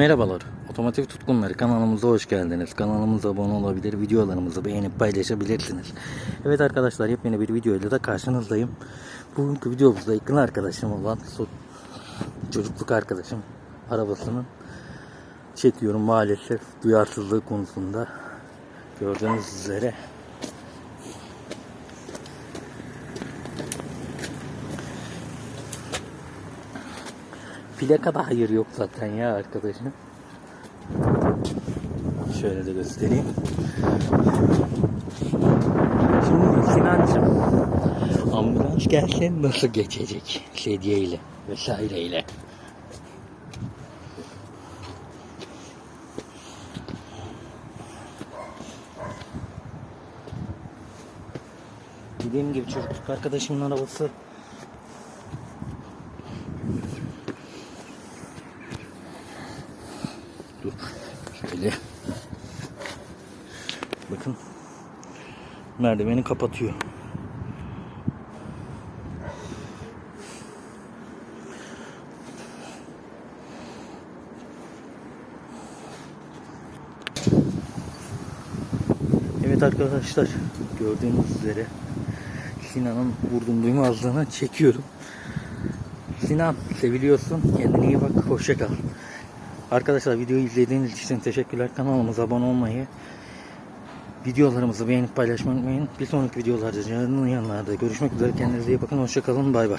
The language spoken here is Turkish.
Merhabalar, Otomotiv Tutkunları kanalımıza hoş geldiniz. Kanalımıza abone olabilir, videolarımızı beğenip paylaşabilirsiniz. Evet arkadaşlar, yepyeni bir videoyla da karşınızdayım. Bugünkü videomuzda yakın arkadaşım olan, çocukluk arkadaşım arabasının çekiyorum maalesef duyarsızlığı konusunda. Gördüğünüz üzere Plaka da hayır yok zaten ya arkadaşım. Şöyle de göstereyim. Şimdi Sinancım ambulans gelse nasıl geçecek sedyeyle vesaireyle. Dediğim gibi çocukluk arkadaşımın arabası Dur. Şöyle. Bakın. Merdiveni kapatıyor. Evet arkadaşlar gördüğünüz üzere Sinan'ın vurdum duymazlığını çekiyorum. Sinan seviliyorsun. Kendine iyi bak. Hoşça kal. Arkadaşlar videoyu izlediğiniz için teşekkürler. Kanalımıza abone olmayı, videolarımızı beğenip paylaşmayı unutmayın. Bir sonraki videolarda canlı yanlarda görüşmek üzere. Kendinize iyi bakın. Hoşçakalın. Bay bay.